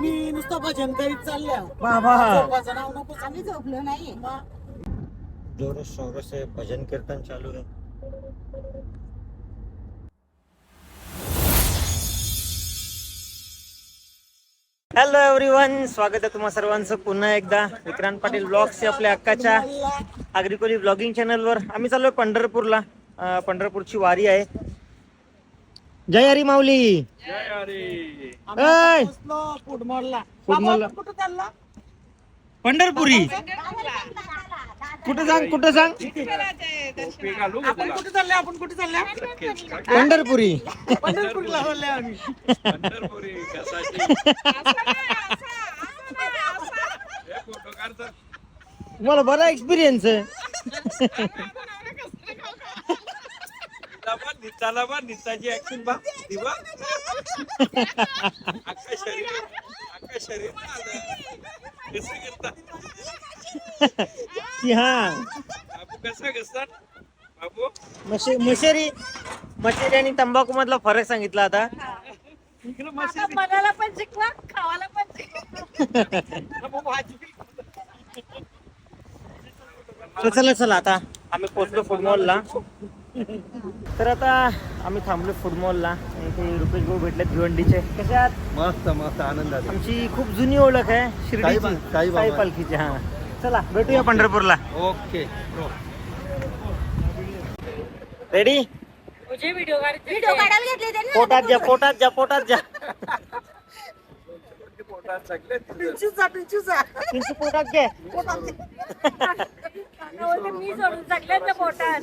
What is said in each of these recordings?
आम्ही नुसतं भजन करीत चालल्या बाबा झोपाचं नाव नको आम्ही झोपलो नाहीये. जोर शोर से भजन कीर्तन चालू आहे. हॅलो एव्हरीवन स्वागत आहे तुम्हा सर्वांचं पुन्हा एकदा. विक्रांत पाटील ब्लॉग्स आपल्या अक्काच्या आग्रिकोली ब्लॉगिंग चॅनलवर आम्ही चाललोय पंढरपूरला. पंढरपूरची वारी आहे. जय हरी माऊली. ऐ! फूड कुठं चालला? पंढरपुरी. कुठं सांग कुठं सांग. आपण कुठे चालले? आपण कुठे चालल्या? पंढरपुरी. पंढरपूरला चालले आम्ही. तुम्हाला बरा एक्सपिरियन्स आहे. निताला बा निताची ऍक्शन बा दिवा अख्खा शरीर. अख्खा शरीर कसं करतात की हा. बाबू कसं कसतात बाबू? मशे मशेरी मशेरी आणि तंबाखू मधला फरक सांगितला आता. इकडं आता मनाला पण शिकवा खावाला पण शिकवा तर चला चला आता. आम्ही पोहोचलो फूड मॉलला तर आता आम्ही थांबलो फूड मॉलला रुपेश भाऊ भेटलेत भिवंडीचे. कसे आहात? मस्त मस्त आनंदात आमची खूप जुनी ओळख आहे शिर्डीची. साई पालखीची हा. चला भेटूया पंढरपूरला. ओके रेडी व्हिडिओ काढायला घेतले पोटात जा पोटात जा पोटात जा. पोटात घे. मी सोडून सगळ्यांच्या पोटात.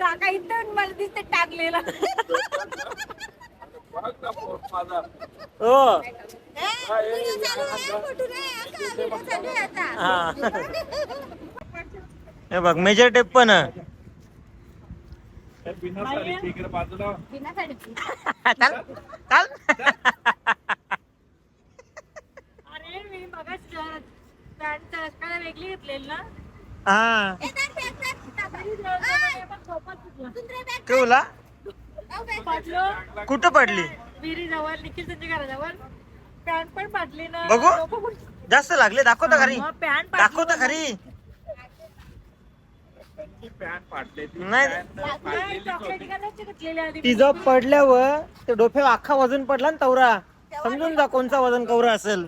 काका इथं मला दिसते टाकलेला. हो. हा बघ मेजर टेप पण आहे. इकडे बाजूला चाल चाल. अरे मी रस्त्याला वेगळी घेतलेली ना. हा. केवला? कुठं पडली? विहिरी जवळ निखिल त्यांच्या घराजवळ. पॅन्ट पण फाटली ना. बघू. डोकं जास्त लागले दाखव तर खरी मग पॅन्ट दाखव तर खरी ती नाही. चॉकलेटी कलरची घेतलेली आधी तिचं पडल्यावर ते डोफ्यावर अख्खा वजन पडला ना तवरा. समजून जा कोणचा वजन कवरा असेल.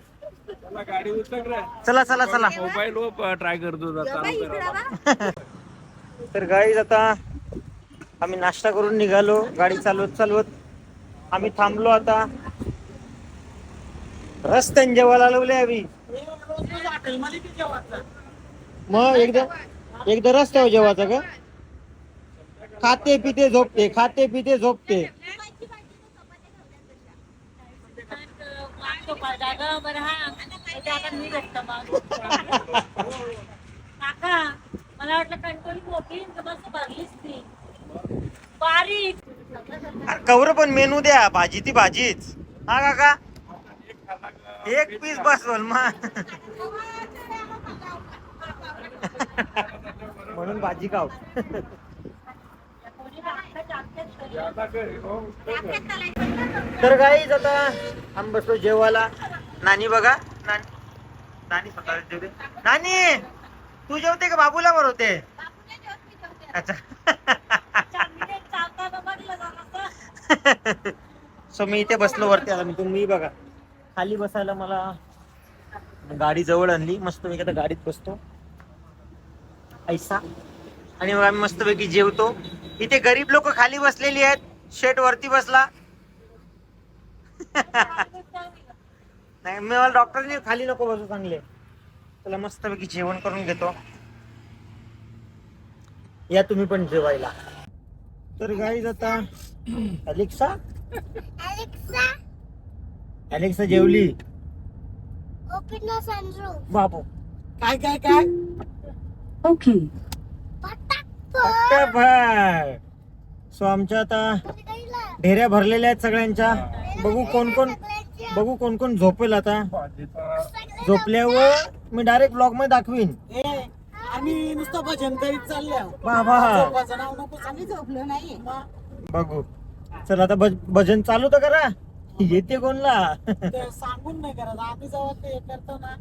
चला गाडी उतर रे चला चला. चला मोबाईल ट्राय करतो तर गाईज आता आम्ही नाश्ता करून निघालो गाडी चालवत चालवत. आम्ही थांबलो आता. रस्त्याने जेवायला लावले आम्ही. मग एकदा एकदा रस्त्यावर जेवायचं का? खाते पिते झोपते खाते पिते झोपते. मला वाटलं कंट्रोल मोठी मस्त भरलीच ती. बारीक. अरे कवर पण मेनू द्या भाजी ती भाजीच. हा काका? एक पीस बसवल बोल मग म्हणून भाजी खाऊ. तर काहीच आता आम्ही बसलो जेवायला. नानी बघा. नानी नानी स्वतः जेवले नानी! तू जेवते का? बाबूला बरवते अच्छा. सो मी इथे बसलो वरती आला मी तुम्ही बघा. खाली बसायला मला गाडी जवळ आणली. मस्त मी आता गाडीत बसतो. ऐसा आणि मग आम्ही मस्तपैकी जेवतो. इथे गरीब लोक खाली बसलेली आहेत. शेट वरती बसला. नाही मी मला डॉक्टरने खाली नको बसू चांगले. त्याला मस्तपैकी जेवण करून घेतो. या तुम्ही पण जेवायला. तर गाईज आता अलेक्सा? अलेक्सा? जेवली? बाबू काय काय काय? भर सो आमच्या आता ढेऱ्या भरलेल्या आहेत सगळ्यांच्या. बघू कोण कोण बघू कोण कोण झोपेल आता. झोपल्यावर मी डायरेक्ट ब्लॉगमध्ये दाखवीन. ए आम्ही नुसतं भजन करीत चालल्या. बाबा झोपाचं नाव नको आम्ही झोपलो नाहीये बघू. चल आता भज- भजन चालू तर करा. येते कोणला? ते सांगून नाही करत. आम्ही जेव्हा ते करतो ना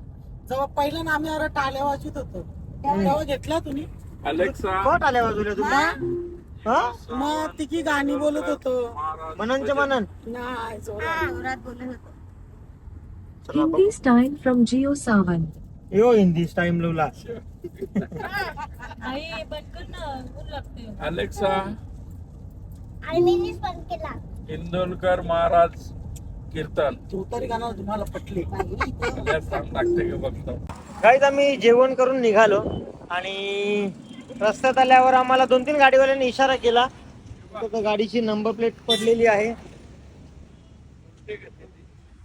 जेव्हा पहिलं ना आम्ही अरे टाल्या वाजत होतो. तेव्हा घेतला तुम्ही? हा? मग तिकी गाणी बोलत होतो. मननचे मनन. नाही जोरात. चला बघ. Hindi style from Geo Savan. यो हिंदी टाइम लवला आई बंद कर ना ऊन लागते अलेक्सा इंदोरकर महाराज कीर्तन तू तरी गाणं तुम्हाला पटली यात सांग लागते का बघतो गाईज आम्ही जेवण करून निघालो आणि रस्त्यात आल्यावर आम्हाला दोन तीन गाडीवाल्यांनी इशारा केला. तर त्या गाडीची नंबर प्लेट पडलेली आहे.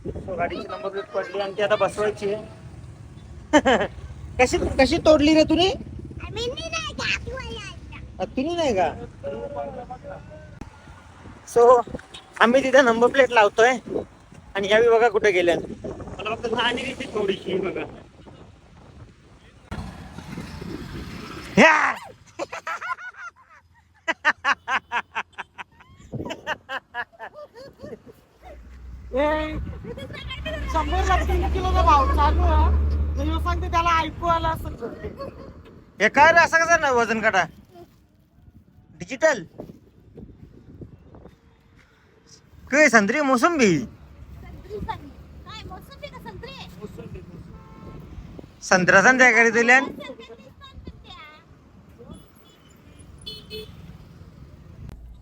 गाडीची नंबर प्लेट पडली आणि ती आता बसवायची आहे. कशी कशी तोडली रे तुने? तुम्ही नाही का? सो आम्ही तिथे नंबर प्लेट लावतोय. आणि यावी बघा कुठे गेल्या मला फक्त थोडीशी बघा. शंभर तीन किलोचा भाव चालू आहे. सांगते त्याला ऐकू आला असेल. हे काय रे असं कसं ना वजन काटा डिजिटल काय संत्री मोसंबी? संत्रा संध्याकाळी दिल्या.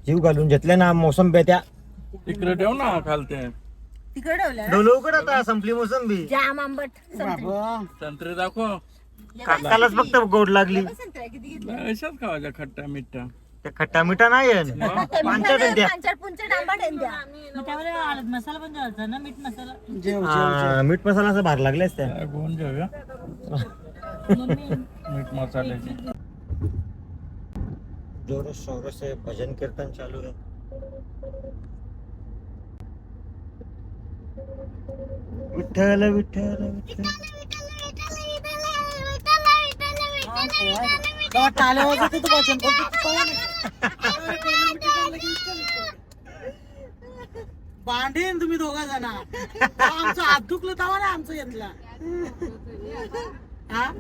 जीव घालून घेतल्या ना मोसंबी त्या. तिकडे ठेव ना खालते. डोलवकड आता संपली मोसंबी. जाम आंबट बाबा संत्रे दाखव. काकालाच फक्त गोड लागली. अशाच खावायच्या खट्टा मिठ्ठा. त्या खट्टा मिठा नाही आहे. पांचट आहे त्या. त्यावर हळद मसाला पण द्यायचा ना मीठ मसाला? हा, मीठ मसाला असं भार लागलेच त्या काय घेऊन जाऊया मीठ मसाल्याची. जोर शोर से भजन कीर्तन चालू है विठ्ठल विठ्ठल विठ्ठल. भांडीन तुम्ही दोघा जण आमचं हात दुखलं तवा ना आमचं? हा.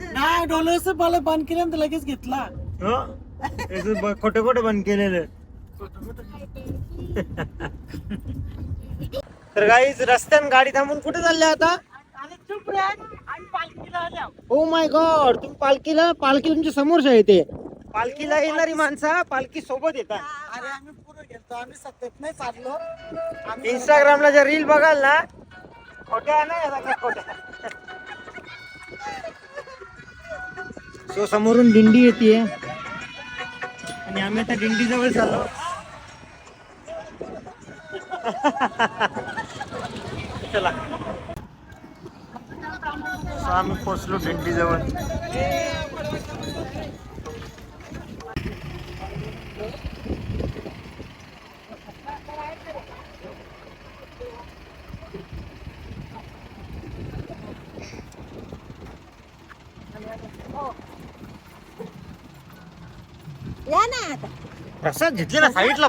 नाही डोलं मला बंद केलं तर लगेच घेतला हो खोटं खोटं बंद केलेलं तर गाईज रस्त्यान गाडी थांबून कुठे चालले आता? ओ माय गॉड तुम्ही पालखीला पालखी तुमच्या समोरच आहे. ते पालखीला येणारी माणसं पालखी सोबत येतात. अरे आम्ही पुढे गेलतो. आम्ही सत्तेत नाही चाललो. आम्ही इंस्टाग्रामला जर रील बघाल ना खोट्या नाही खोट्या? सो समोरून दिंडी येते आणि आम्ही आता दिंडी जवळ चाललो. चला. आम्ही पोचलो दिंडी जवळ. प्रसाद घेतले ना साईडला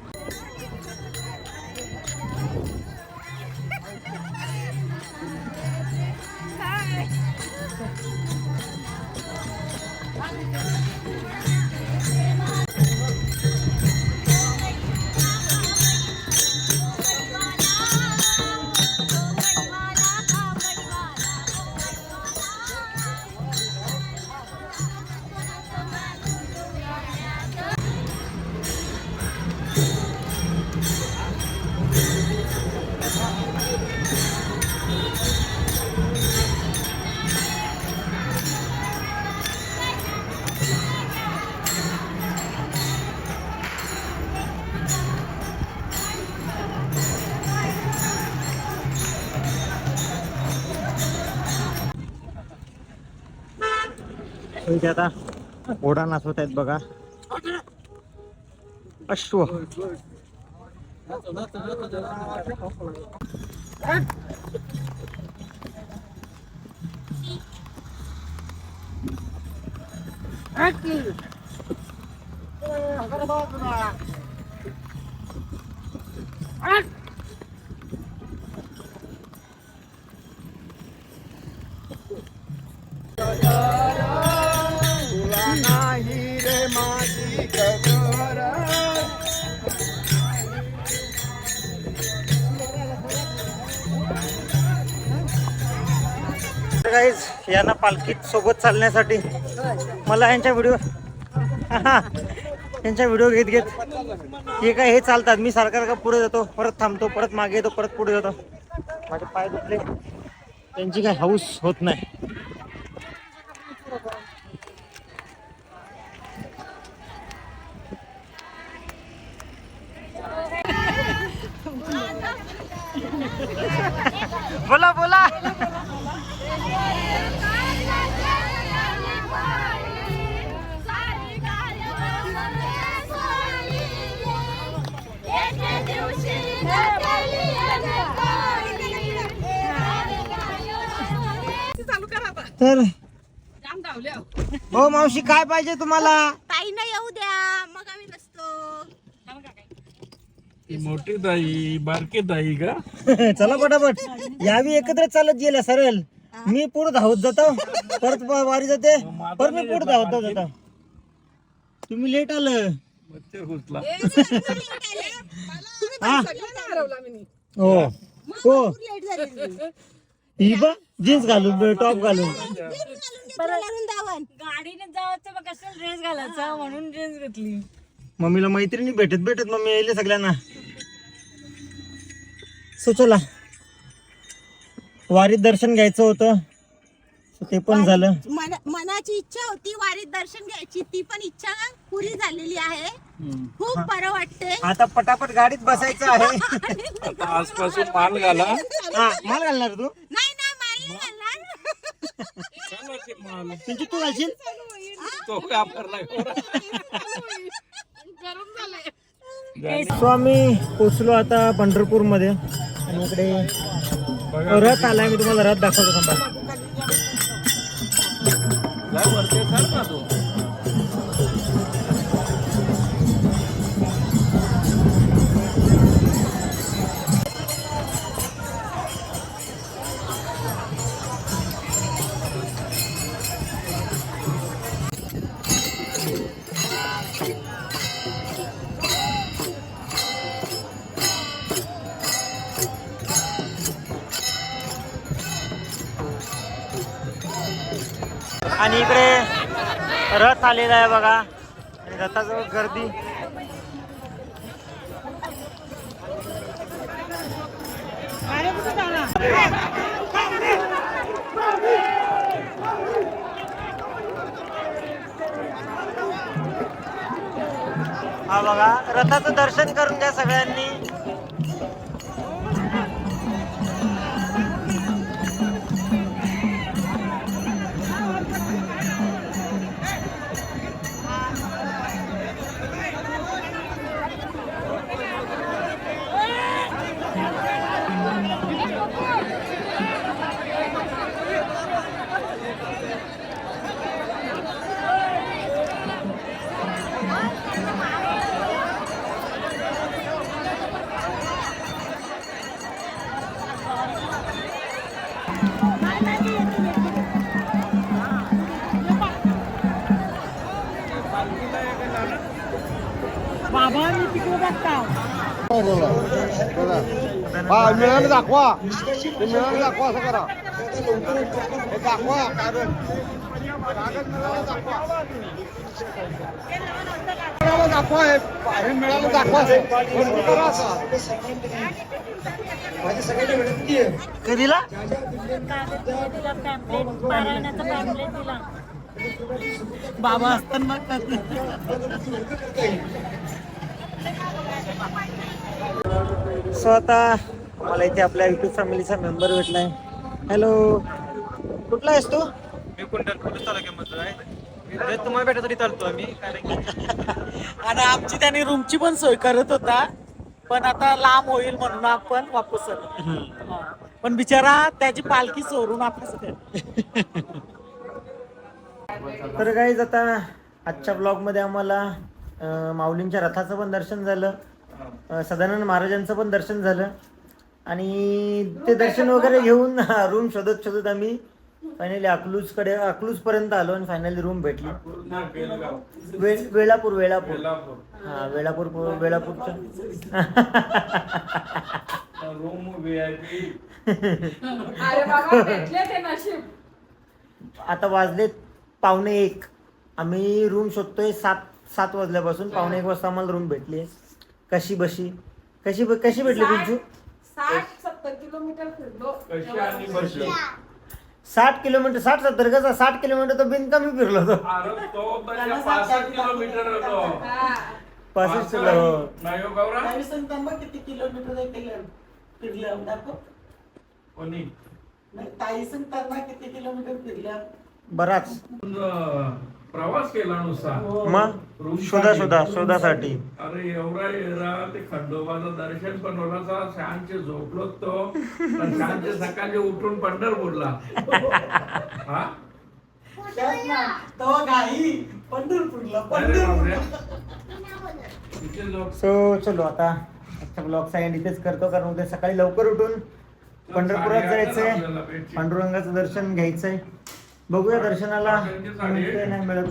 ते आता ओढा नाचवत आहेत बघा. अश्व. गाईज यांना पालखीत सोबत चालण्यासाठी. मला यांच्या व्हिडिओ यांच्या व्हिडिओ घेत घेत. हे काय हे चालतात. मी सारखा का पुढे जातो. परत थांबतो परत मागे येतो परत पुढे जातो. माझे पाय दुखले. त्यांची काय हाऊस होत नाही. बोला बोला. तर? हो मावशी काय पाहिजे तुम्हाला? ताई ना येऊ द्या. मग आम्ही बसतो. ती मोठी ताई बारकी ताई का? चला पटापट. यावी एकत्र चालत गेल्या सरळ. मी पुढे धावत जातो. परत वारी जाते. परत मी पुढे धावत जातो. तुम्ही लेट आलं. मच्छर घुसला हा. हो. हो ही बा जीन्स घालून टॉप घालून गाडीने जायचं मग कसं ड्रेस घालायचा? म्हणून ड्रेस घेतली. मम्मीला मैत्रिणी भेटत भेटत मम्मी येईल सगळ्यांना. सुचला वारीत दर्शन घ्यायचं होतं. ते पण झालं. मन- मनाची इच्छा होती वारीत दर्शन घ्यायची. ती पण इच्छा पुरी झालेली आहे. खूप बरं वाटते आता पटापट गाडीत बसायचं आहे. आता आजपासून माल घाला. हा. माल घालणार तू नाही ना मला नाही घालणार. घालायचे माल त्यांची तू घालशील? तो सो आम्ही पोचलो आता पंढरपूरमध्ये आणि इकडे रथ आलाय मी तुम्हाला रथ दाखवतो थांबा. रथ आलेला आहे बघा. आणि रथाजवळ गर्दी. हा बघा रथाचं दर्शन करून घ्या सगळ्यांनी. हा मिळालं दाखवा. ते मिळालं दाखवा असं करा. हे दाखवा दाखवा दाखवा हे. मिळालं दाखवा करा. कधीला पारायणाचा पॅम्पलेट दिला बाबा असताना करते. सो आता मला इथे आपल्या युट्यूब फॅमिलीचा मेंबर भेटलाय. हॅलो कुठला आहेस तू? मी पंढरपूर तालुक्यामधला आहे. जर तुम्हाला भेटत तरी चालतो आम्ही आणि आमची त्यांनी रूमची पण सोय करत होता पण आता लांब होईल म्हणून आपण वापस आलो. पण बिचारा त्याची पालखी चोरून वापस. तर काहीच आता आजच्या ब्लॉगमध्ये आम्हाला माऊलींच्या रथाचं पण दर्शन झालं. सदानंद महाराजांचं पण दर्शन झालं. आणि ते दर्शन वगैरे घेऊन रूम शोधत शोधत आम्ही फायनली अकलूजकडे अकलूजपर्यंत आलो आणि फायनली रूम भेटली. वे वेळापूर वेळापूर हा वेळापूर वेळापूरच्या आता वाजलेत पावणे एक. आम्ही रूम शोधतोय सात सात वाजल्यापासून पावणे एक वाजता आम्हाला रूम भेटली कशी बशी? कशी कशी भेटली कशी आणि साठ किलोमीटर साठ सत्तर कसा? साठ किलोमीटर तर बिन कमी फिरलो होतो. अरे तो पासष्ट किलोमीटर होतो. पासष्ट किलो. नाही हो गौरा सांगता किती किलोमीटर केलं फिरल्या? दाखव. कोणी? नाही, ताई सांगतात ना किती किलोमीटर फिरल्या? बराच. अं, प्रवास केला नुसता मग? रूम शोधा साठी. शोधा शोधासाठी. अरे एवढा येरा ते खंडोबाचं दर्शन पण थोडासा शांतचे झोपलो तो. पण शांतचे सकाळचे उठून पंढरपूरला. हा? तिथे सो चलो आता आजचा ब्लॉग साईड इथेच करतो कारण उद्या सकाळी लवकर उठून पंढरपुरात जायचंय. पांडुरंगाचं दर्शन घ्यायचंय. बघूया दर्शनाला. नाही मिळत.